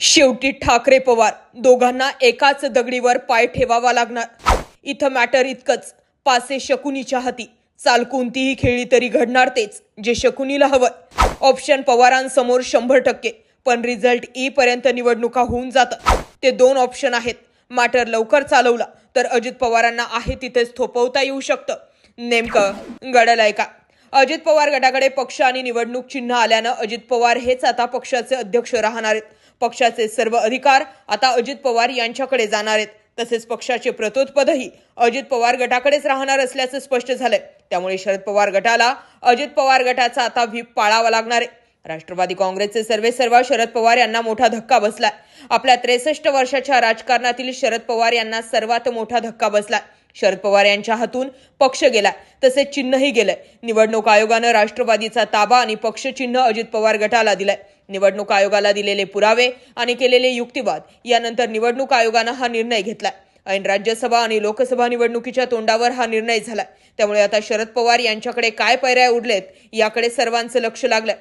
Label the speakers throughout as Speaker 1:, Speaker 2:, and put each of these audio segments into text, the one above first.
Speaker 1: शेवटी ठाकरे पवार दोघांना एकाच दगडीवर पाय ठेवावा लागणार. इथं मॅटर इतकंच. पासे शकुनीच्या हाती. चाल कोणतीही खेळी तरी घडणार तेच जे शकुनीला हवं ऑप्शन पवारांसमोर शंभर टक्के पण रिझल्ट e पर्यंत निवडणुका होऊन जातं. ते दोन ऑप्शन आहेत. मॅटर लवकर चालवला तर अजित पवारांना आहे तिथेच थोपवता येऊ शकतं. नेमकं घडलंय का? अजित पवार गटाकडे पक्ष आणि निवडणूक चिन्ह आल्यानं अजित पवार हेच आता पक्षाचे अध्यक्ष राहणार आहेत. पक्षाचे सर्व अधिकार आता अजित पवार यांच्याकडे जाणार आहेत. तसेच पक्षाचे प्रतोत्पदही अजित पवार गटाकडेच राहणार असल्याचं स्पष्ट झालंय. त्यामुळे शरद पवार गटाला अजित पवार गटाचा आता व्हीप पाळावा लागणार आहे. राष्ट्रवादी काँग्रेसचे सर्वे सर्व शरद पवार यांना मोठा धक्का बसलाय. आपल्या त्रेसष्ट वर्षाच्या राजकारणातील शरद पवार यांना सर्वात मोठा धक्का बसलाय. शरद पवार यांच्या हातून पक्ष गेलाय तसेच चिन्हही गेलंय. निवडणूक आयोगानं राष्ट्रवादीचा ताबा आणि पक्ष चिन्ह अजित पवार गटाला दिलाय. निवडणूक आयोगाला दिलेले पुरावे आणि केलेले युक्तिवाद यानंतर निवडणूक आयोगानं हा निर्णय घेतलाय. ऐन राज्यसभा आणि लोकसभा निवडणुकीच्या तोंडावर हा निर्णय झालाय. त्यामुळे आता शरद पवार यांच्याकडे काय पर्याय उरलेत याकडे सर्वांचं लक्ष लागलं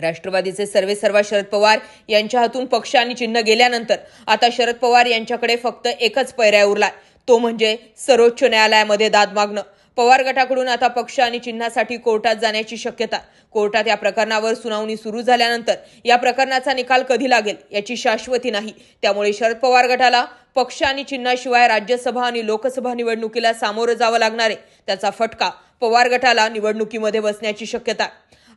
Speaker 1: राष्ट्रवादीचे सर्वे सर्व शरद पवार यांच्या हातून पक्ष आणि चिन्ह गेल्यानंतर आता शरद पवार यांच्याकडे फक्त एकच पर्याय उरलाय. तो म्हणजे सर्वोच्च न्यायालयामध्ये दाद मागणं. पवार गटाकडून आता पक्ष आणि चिन्हासाठी कोर्टात जाण्याची शक्यता. कोर्टात या प्रकरणावर सुनावणी सुरू झाल्यानंतर या प्रकरणाचा निकाल कधी लागेल याची शाश्वती नाही. त्यामुळे शरद पवार गटाला पक्ष आणि चिन्हाशिवाय राज्यसभा आणि लोकसभा निवडणुकीला सामोरं जावं लागणार आहे. त्याचा फटका पवार गटाला निवडणुकीमध्ये बसण्याची शक्यता.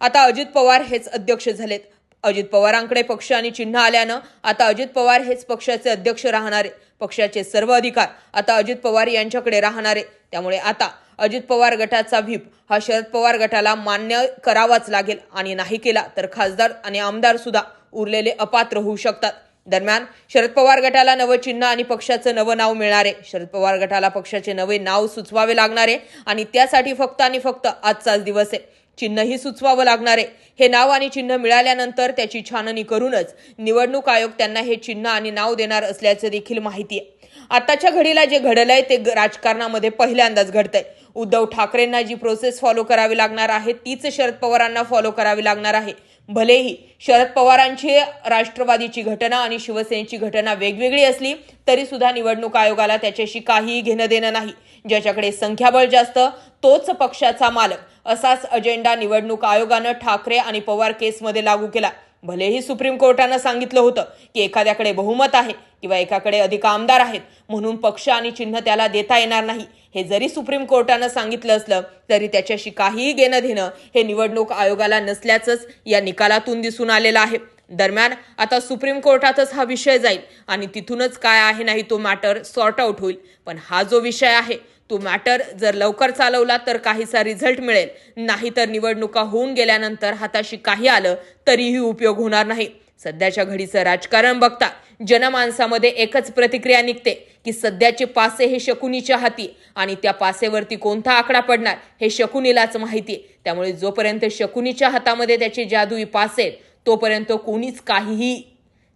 Speaker 1: आता अजित पवार हेच अध्यक्ष झालेत. अजित पवारांकडे पक्ष आणि चिन्ह आल्यानं आता अजित पवार हेच पक्षाचे अध्यक्ष राहणारे पक्षाचे सर्व अधिकार आता अजित पवार यांच्याकडे राहणारे. त्यामुळे आता अजित पवार गटाचा व्हीप हा शरद पवार गटाला मान्य करावाच लागेल आणि नाही केला तर खासदार आणि आमदार सुद्धा उरलेले अपात्र होऊ शकतात. दरम्यान शरद पवार गटाला नवं चिन्ह आणि पक्षाचं नवं नाव मिळणार आहे शरद पवार गटाला पक्षाचे नवे नाव सुचवावे लागणार आहे आणि त्यासाठी फक्त आणि फक्त आजचाच दिवस आहे. चिन्हही सुचवावं लागणार आहे. हे नाव आणि चिन्ह मिळाल्यानंतर त्याची छाननी करूनच निवडणूक आयोग त्यांना हे चिन्ह आणि नाव देणार असल्याचं देखील माहिती आहे. आताच्या घडीला जे घडलंय ते राजकारणामध्ये पहिल्यांदाच घडतंय. उद्धव ठाकरेंना जी प्रोसेस फॉलो करावी लागणार आहे तीच शरद पवारांना फॉलो करावी लागणार आहे. भलेही शरद पवारांची राष्ट्रवादीची घटना आणि शिवसेनेची घटना वेगवेगळी असली तरी सुद्धा निवडणूक आयोगाला त्याच्याशी काहीही घेणं देणं नाही. ज्याच्याकडे संख्याबळ जास्त तोच पक्षाचा मालक. असाच अजेंडा निवडणूक आयोगानं ठाकरे आणि पवार केसमध्ये लागू केला. भलेही सुप्रीम कोर्टानं सांगितलं होतं की एखाद्याकडे बहुमत आहे किंवा एकाकडे अधिक आमदार आहेत म्हणून पक्ष आणि चिन्ह त्याला देता येणार नाही. हे जरी सुप्रीम कोर्टानं सांगितलं असलं तरी त्याच्याशी काहीही घेणं देणं हे निवडणूक आयोगाला नसल्याचंच या निकालातून दिसून आलेलं आहे. दरम्यान आता सुप्रीम कोर्टातच हा विषय जाईल आणि तिथूनच काय आहे नाही तो मॅटर सॉर्ट आउट होईल. पण हा जो विषय आहे तो मॅटर जर लवकर चालवला तर काहीसा रिझल्ट मिळेल. नाहीतर निवडणुका होऊन गेल्यानंतर हाताशी काही आलं तरीही उपयोग होणार नाही. सध्याच्या घडीचं राजकारण बघता जनमानसामध्ये एकच प्रतिक्रिया निघते की सध्याचे पासे हे शकुनीच्या हाती आणि त्या पासेवरती कोणता आकडा पडणार हे शकुनीलाच माहिती आहे. त्यामुळे जोपर्यंत शकुनीच्या हातामध्ये त्याचे जादुई पासे तोपर्यंत कोणीच काहीही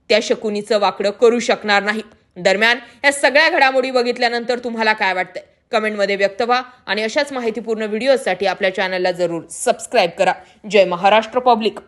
Speaker 1: त्या शकुनीचं वाकडं करू शकणार नाही. दरम्यान या सगळ्या घडामोडी बघितल्यानंतर तुम्हाला काय वाटतंय? कमेंटमध्ये व्यक्त व्हा आणि अशाच माहितीपूर्ण व्हिडिओसाठी आपल्या चॅनलला जरूर सबस्क्राईब करा. जय महाराष्ट्र पब्लिक